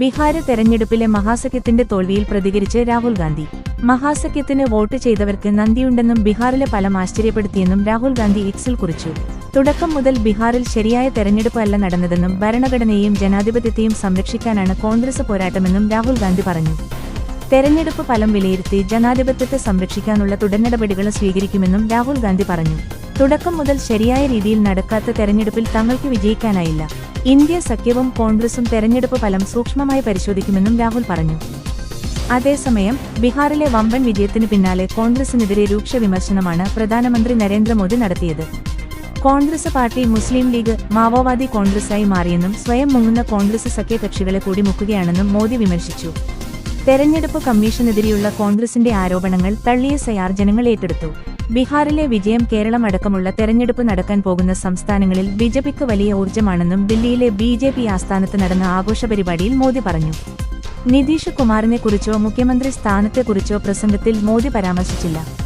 ബീഹാര് തെരഞ്ഞെടുപ്പിലെ മഹാസഖ്യത്തിന്റെ തോൽവിയിൽ പ്രതികരിച്ച് രാഹുൽ ഗാന്ധി. മഹാസഖ്യത്തിന് വോട്ട് ചെയ്തവർക്ക് നന്ദിയുണ്ടെന്നും ബീഹാറിലെ ഫലം ആശ്ചര്യപ്പെടുത്തിയെന്നും രാഹുൽ ഗാന്ധി എക്സിൽ കുറിച്ചു. തുടക്കം മുതൽ ബീഹാറിൽ ശരിയായ തെരഞ്ഞെടുപ്പ് അല്ല നടന്നതെന്നും ഭരണഘടനയെയും ജനാധിപത്യത്തെയും സംരക്ഷിക്കാനാണ് കോൺഗ്രസ് പോരാട്ടമെന്നും രാഹുൽ ഗാന്ധി പറഞ്ഞു. തെരഞ്ഞെടുപ്പ് ഫലം വിലയിരുത്തി ജനാധിപത്യത്തെ സംരക്ഷിക്കാനുള്ള തുടർനടപടികൾ സ്വീകരിക്കുമെന്നും രാഹുൽ ഗാന്ധി പറഞ്ഞു. തുടക്കം മുതൽ ശരിയായ രീതിയിൽ നടക്കാത്ത തെരഞ്ഞെടുപ്പിൽ തങ്ങൾക്ക് വിജയിക്കാനായില്ല. ഇന്ത്യ സഖ്യവും കോൺഗ്രസും തെരഞ്ഞെടുപ്പ് ഫലം സൂക്ഷ്മമായി പരിശോധിക്കുമെന്നും രാഹുൽ പറഞ്ഞു. അതേസമയം ബീഹാറിലെ വമ്പൻ വിജയത്തിനു പിന്നാലെ കോൺഗ്രസിനെതിരെ രൂക്ഷ വിമർശനമാണ് പ്രധാനമന്ത്രി നരേന്ദ്രമോദി നടത്തിയത്. കോൺഗ്രസ് പാർട്ടി മുസ്ലിം ലീഗ് മാവോവാദി കോൺഗ്രസായി മാറിയെന്നും സ്വയം മുങ്ങുന്ന കോൺഗ്രസ് സഖ്യകക്ഷികളെ കൂടി മുക്കുകയാണെന്നും മോദി വിമർശിച്ചു. തെരഞ്ഞെടുപ്പ് കമ്മീഷനെതിരെയുള്ള കോൺഗ്രസിന്റെ ആരോപണങ്ങൾ തള്ളിയ സയാർ ജനങ്ങൾ ഏറ്റെടുത്തു. ബീഹാറിലെ വിജയം കേരളം അടക്കമുള്ള തെരഞ്ഞെടുപ്പ് നടക്കാൻ പോകുന്ന സംസ്ഥാനങ്ങളിൽ ബിജെപിക്ക് വലിയ ഊർജമാണെന്നും ദില്ലിയിലെ ബി ജെ പി ആസ്ഥാനത്ത് നടന്ന ആഘോഷ പരിപാടിയിൽ മോദി പറഞ്ഞു. നിതീഷ് കുമാറിനെക്കുറിച്ചോ മുഖ്യമന്ത്രി സ്ഥാനത്തെക്കുറിച്ചോ പ്രസംഗത്തിൽ മോദി പരാമർശിച്ചില്ല.